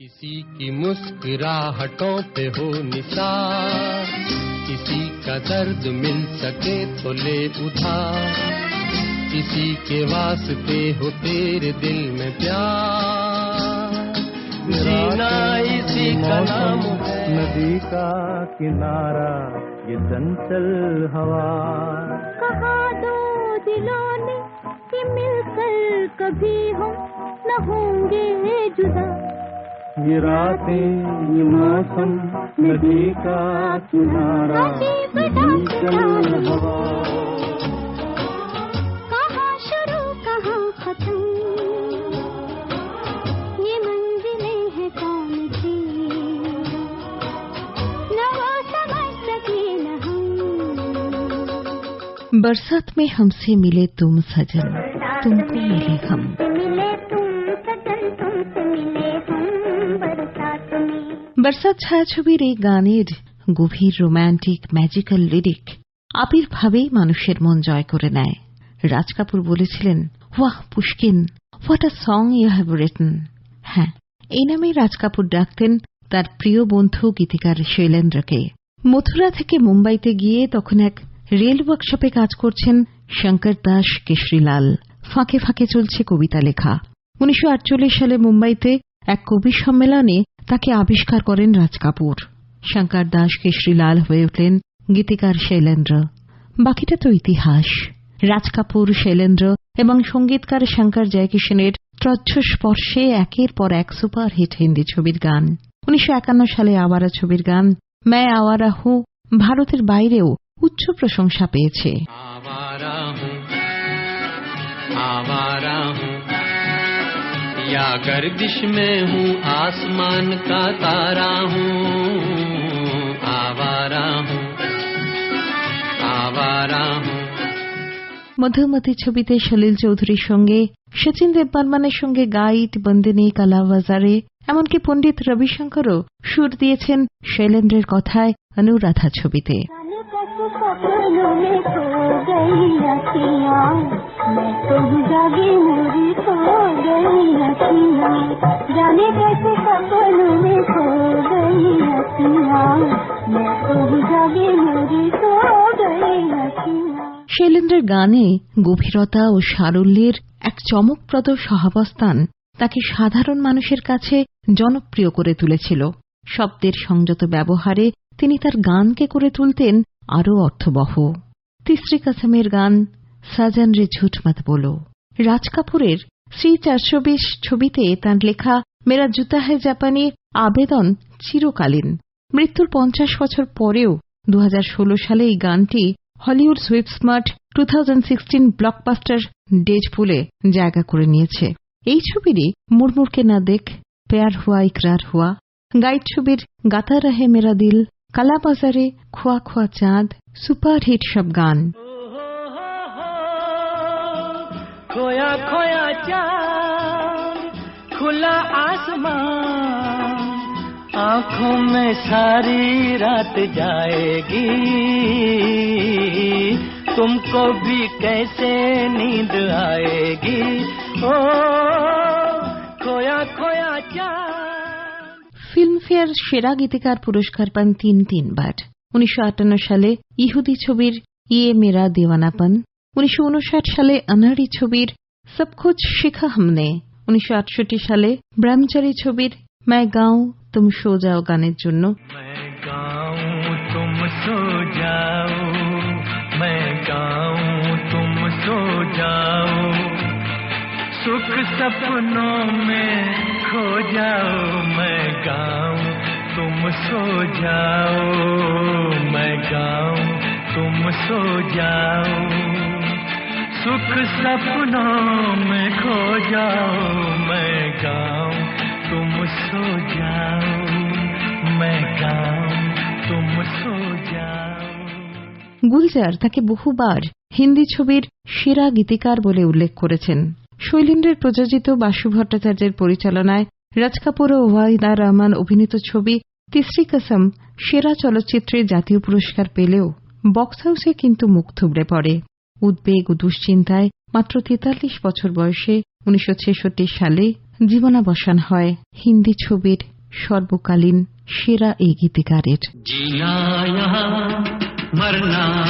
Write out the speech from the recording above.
किसी की मुस्कुराहटों पे हो निसार किसी का दर्द मिल सके तो ले उधार किसी के वास्ते हो तेरे दिल में प्यार। जीना इसी का नाम है। नदी का किनारा ये चंचल हवा। कहा दो दिलों ने कि मिलकर कभी हम न होंगे जुदा। ये रातें ये मौसम नदी का किनारा ये चंचल हवा। कहाँ शुरू कहाँ खत्म? ये मंजिलें हैं कौन सी? न वो समझ सके न हम। बरसात में हमसे मिले तुम सजन तुमको मिले हम বরসাত ছায়াছবির এই গানের গভীর রোম্যান্টিক, ম্যাজিক্যাল লিরিক আবির্ভাবেই মানুষের মন জয় করে নেয়। রাজ কাপুর বলেছিলেন, ওয়াহ, Pushkin what a song you have written হ্যাঁ এই নামেই রাজ কাপুর ডাকতেন তার প্রিয় বন্ধু গীতিকার শৈলেন্দ্রকে। মথুরা থেকে মুম্বাইতে গিয়ে তখন এক রেল ওয়ার্কশপে কাজ করছেন শঙ্কর দাস কেশরীলাল। ফাঁকে ফাঁকে চলছে কবিতা লেখা। উনিশশো আটচল্লিশ সালে মুম্বাইতে এক কবি সম্মেলনে তাকে আবিষ্কার করেন রাজ কাপুর। শঙ্কর দাস কেশরীলাল হয়ে উঠলেন গীতিকার শৈলেন্দ্র। বাকিটা তো ইতিহাস। রাজ কাপুর, শৈলেন্দ্র এবং সঙ্গীতকার শঙ্কর জয়কিষণের ত্রচ্ছ স্পর্শে একের পর এক সুপারহিট হিন্দি ছবির গান। উনিশশো একান্ন সালে আওয়ারা ছবির গান ম্যায় আওয়ারা হু ভারতের বাইরেও উচ্চ প্রশংসা পেয়েছে। আওয়ারা या गर्दिश में हूँ आसमान का तारा हूँ आवारा हूँ आवारा हूँ মধুমতি ছবিতে সলিল চৌধুরীর সঙ্গে সচিন দেববর্মানের সঙ্গে গাইড বন্দিনী কালাবাজারে এমনকি পণ্ডিত রবিশঙ্করও সুর দিয়েছেন শৈলেন্দ্রের কথায় অনুরাধা ছবিতে जाने कैसे सपनों में खो गई अखियाँ मैं तो जागी मेरी खो गई अखियाँ जाने कैसे सपनों में खो गई अखियाँ मैं तो जागी मेरी खो गई अखियाँ শৈলেন্দ্রের গানে গভীরতা ও সারল্যের এক চমকপ্রদ সহাবস্থান তাকে সাধারণ মানুষের কাছে জনপ্রিয় করে তুলেছিল শব্দের সংযত ব্যবহারে তিনি তার গানকে করে তুলতেন আরও অর্থবহ তিসরি কাসমের গান সাজান রে ঝুট মত বলো। রাজ কাপুরের শ্রী চারশো বিশ ছবিতে তাঁর লেখা মেরা জুতা হে জাপানি আবেদন চিরকালীন। মৃত্যুর পঞ্চাশ বছর পরেও দু হাজার ষোলো সালে এই গানটি হলিউড সুইপ স্মার্ট টু ব্লকবাস্টার ডেজ পুলে জায়গা করে নিয়েছে। এই ছবিরই মুড়মুড়কে না দেখ, পেয়ার হুয়া ইকরার হুয়া। গাইড ছবির গাতা রাহে মেরা দিল, কালাবাজারে খোয়া খোয়া চাঁদ, সুপারহিট সব গান। खोया खोया चांद खुला आसमान आंखों में सारी रात जाएगी तुमको भी कैसे नींद आएगी ओ खोया खोया चांद ফিল্মফেয়ার সেরা গীতিকার পুরস্কার পান তিন তিনবার উনিশশো সালে ইহুদি ছবির ইয়ে মেরা দেওয়ানাপন উনিশশো সালে আনাড়ি ছবির সবকুছ শিখা হামনে উনিশশো সালে ব্রহ্মচারী ছবির ম্যায় গাঁও তুম সো যাও গানের জন্য मैं गाऊं तुम सो जाओ मैं गाऊं तुम सो जाओ सुख सपनों में खो जाओ मैं गाऊं तुम सो जाओ मैं गाऊं तुम सो जाओ सुख सपनों में खो जाओ मैं गाऊं तुम सो जाओ मैं गाऊं तुम सो जाओ গুলজার তাকে বহুবার হিন্দি ছবির সেরা গীতিকার বলে উল্লেখ করেছেন শৈলেন্দ্রের প্রযোজিত বাসু ভট্টাচার্যের পরিচালনায় রাজ কাপুর ও ওয়াহিদা রহমান অভিনীত ছবি তিসরি কসম সেরা চলচ্চিত্রে জাতীয় পুরস্কার পেলেও বক্স হাউসে কিন্তু মুখ থুবড়ে পড়ে উদ্বেগ ও দুশ্চিন্তায় মাত্র তেতাল্লিশ বছর বয়সে উনিশশো ছেষট্টি সালে জীবনাবসান হয়। হিন্দি ছবির সর্বকালীন সেরা এই গীতিকারের। মরনা